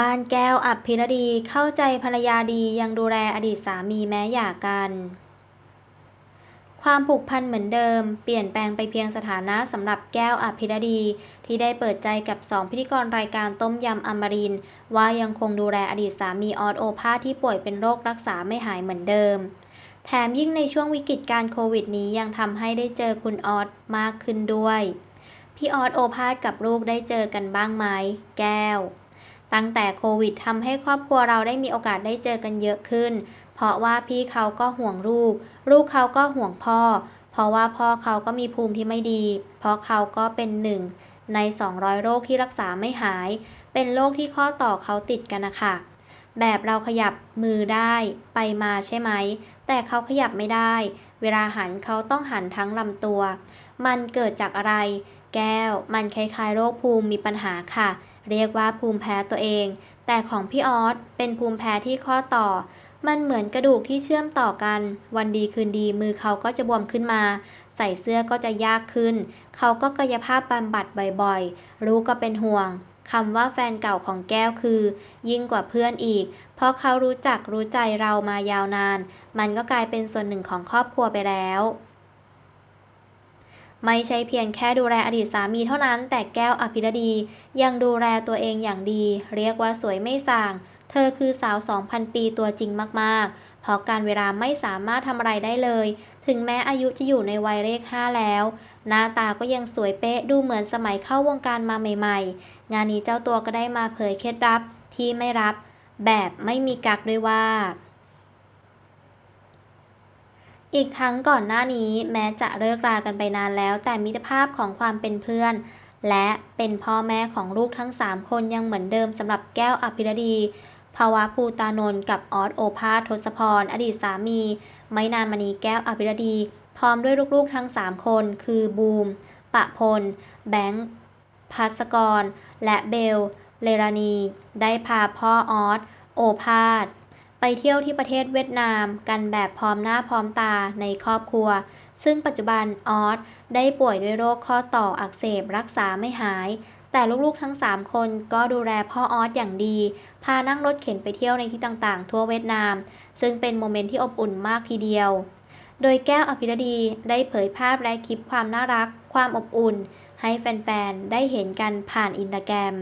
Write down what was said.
บ้านแก้วอภิรดีเข้าใจภรรยาดียังดูแลอดีตสามีแม้หย่ากัน ความผูกพันเหมือนเดิม เปลี่ยนแปลงไปเพียงสถานะสำหรับแก้วอภิรดี ที่ได้เปิดใจกับสองพิธีกรรายการต้มยำอมรินว่ายังคงดูแลอดีตสามีออสโอภาสที่ป่วยเป็นโรครักษาไม่หายเหมือนเดิม แถมยิ่งในช่วงวิกฤตการโควิดนี้ยังทำให้ได้เจอคุณออสมากขึ้นด้วย พี่ออสโอภาสกับลูกได้เจอกันบ้างไหมแก้ว ตั้งแต่โควิดทำให้ครอบครัวเราได้มีโอกาสได้เจอกันเยอะขึ้น เพราะว่าพี่เขาก็ห่วงลูก ลูกเขาก็ห่วงพ่อ เพราะว่าพ่อเขาก็มีภูมิที่ไม่ดี เพราะเขาก็เป็นหนึ่งใน 200 โรคที่รักษาไม่หาย เป็นโรคที่ข้อต่อเขาติดกันนะคะแบบเราขยับมือได้ไปมาใช่ไหม แต่เขาขยับไม่ได้ เวลาหันเขาต้องหันทั้งลำตัว มันเกิดจากอะไร แก้ว มันคล้ายๆโรคภูมิมีปัญหาค่ะ เรียกว่าภูมิแพ้ตัวเอง แต่ของพี่ออสเป็นภูมิแพ้ที่ข้อต่อ มันเหมือนกระดูกที่เชื่อมต่อกัน วันดีคืนดีมือเขาก็จะบวมขึ้นมา ใส่เสื้อก็จะยากขึ้น เขาก็กายภาพบำบัดบ่อยๆ รู้ก็เป็นห่วงคำว่าแฟนเก่าของแก้วคือ ยิ่งกว่าเพื่อนอีก เพราะเขารู้จักรู้ใจเรามายาวนาน มันก็กลายเป็นส่วนหนึ่งของครอบครัวไปแล้ว ไม่ใช่เพียงแค่ดูแลอดีตสามีเท่านั้น แต่แก้วอภิรดี ยังดูแลตัวเองอย่างดี เรียกว่าสวยไม่ส่าง เธอคือสาว 2,000 ปีตัวจริงมากๆ เพราะการเวลาไม่สามารถทำอะไรได้เลย ถึงแม้อายุจะอยู่ในวัยเลข 5 แล้ว หน้าตาก็ยังสวยเป๊ะดูเหมือนสมัยเข้าวงการมาใหม่ๆ งานนี้เจ้าตัวก็ได้มาเผยเคล็ดลับที่ไม่รับ แบบไม่มีกักด้วยว่า อีกทั้งก่อนหน้านี้แม้จะเลิกรากันไปนานแล้ว แต่มิตรภาพของความเป็นเพื่อน และเป็นพ่อแม่ของลูกทั้ง 3 คนยังเหมือนเดิมสำหรับแก้วอภิรดีภาวะภูตานนท์กับออสโอภาสทศพร อดีตสามี ไม่นานมานี้แก้วอภิรดี พร้อมด้วยลูกๆทั้ง 3 คน คือบูม ปะพล แบงค์พัสกร และเบล เลรานี ได้พาพ่อออสโอภาส ไปเที่ยวที่ประเทศเวียดนามกันแบบพร้อมหน้าพร้อมตาในครอบครัว ซึ่งปัจจุบันออสได้ป่วยด้วยโรคข้อต่ออักเสบรักษาไม่หาย แต่ลูกๆทั้ง 3 คนก็ดูแลพ่อออสอย่างดี พานั่งรถเข็นไปเที่ยวในที่ต่างๆ ทั่วเวียดนาม ซึ่งเป็นโมเมนต์ที่อบอุ่นมากทีเดียว โดยแก้วอภิรดีได้เผยภาพและคลิปความน่ารัก ความอบอุ่น ให้แฟนๆ ได้เห็นกันผ่านอินสตาแกรม